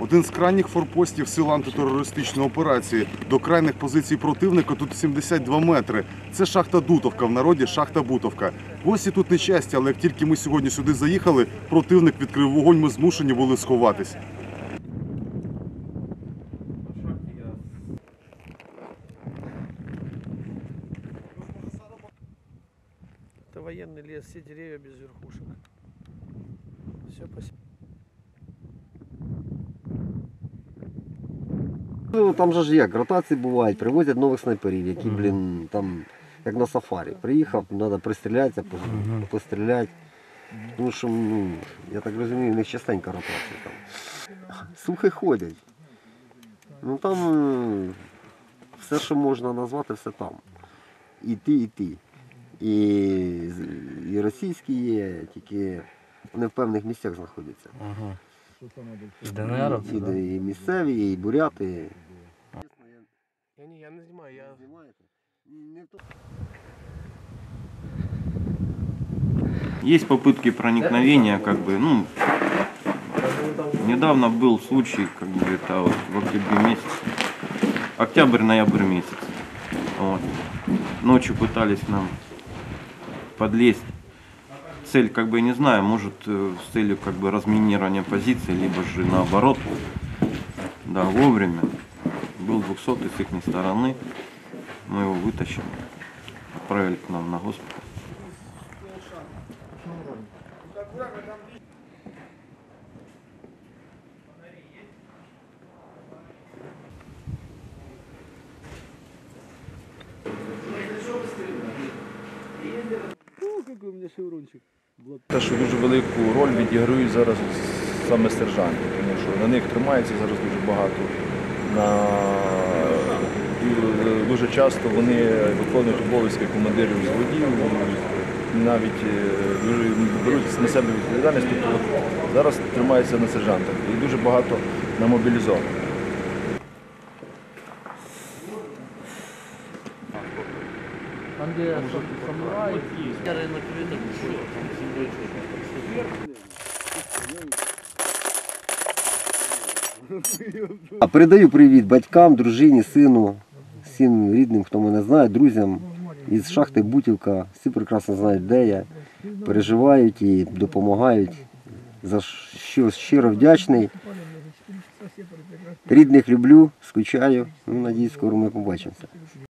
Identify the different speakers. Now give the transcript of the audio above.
Speaker 1: Один з крайніх форпостів сил антитерористичної операції до крайних позицій противника тут 72 метри. Це шахта Дутовка, в народі шахта Бутовка. Гості тут нещастя, але як тільки ми сьогодні сюди заїхали, противник відкрив вогонь, ми змушені були сховатись.
Speaker 2: Это военный лес, все деревья без верхушек. Все по
Speaker 3: Ну, там же ж як, ротації бувають, привозять нових снайперів, які, блін, там, як на сафарі. Приїхав, треба пристрілятися, по- постріляти. Тому що, ну, я так розумію, в них частенько ротації там. Слухи ходять. Ну там е, все, що можна назвати, все там. І ті, і ті. І, з- і російські є, тільки вони в певних місцях знаходяться.
Speaker 4: З ДНР?
Speaker 3: І, і місцеві, і буряти.
Speaker 2: Я не, я не знімаю, я...
Speaker 5: Есть попытки проникновения, как бы, ну, недавно был случай, как бы, это вот в октябре месяце, октябрь-ноябрь месяц, вот. Ночью пытались нам подлезть. Цель, как бы, не знаю, может, э, с целью, как бы, разминирования позиции, либо же наоборот, да, вовремя. Был 200 с их стороны, мы его вытащили, отправили к нам на госпиталь.
Speaker 6: Те, що дуже велику роль відіграють зараз саме сержанти, тому що на них тримається зараз дуже багато. На... Дуже часто вони виконують обов'язки командирів взводів, і навіть е, дуже беруть на себе відповідальність. Тобто зараз тримається на сержантах і дуже багато на мобілізованих.
Speaker 4: Там, де самурай, ярий накриток,
Speaker 3: А передаю привіт батькам, дружині, сину, всім рідним, хто мене знає, друзям із шахти Бутівка. Всі прекрасно знають, де я. Переживають і допомагають. За що щиро вдячний. Рідних люблю, скучаю. Ну, надіюсь, скоро ми побачимося.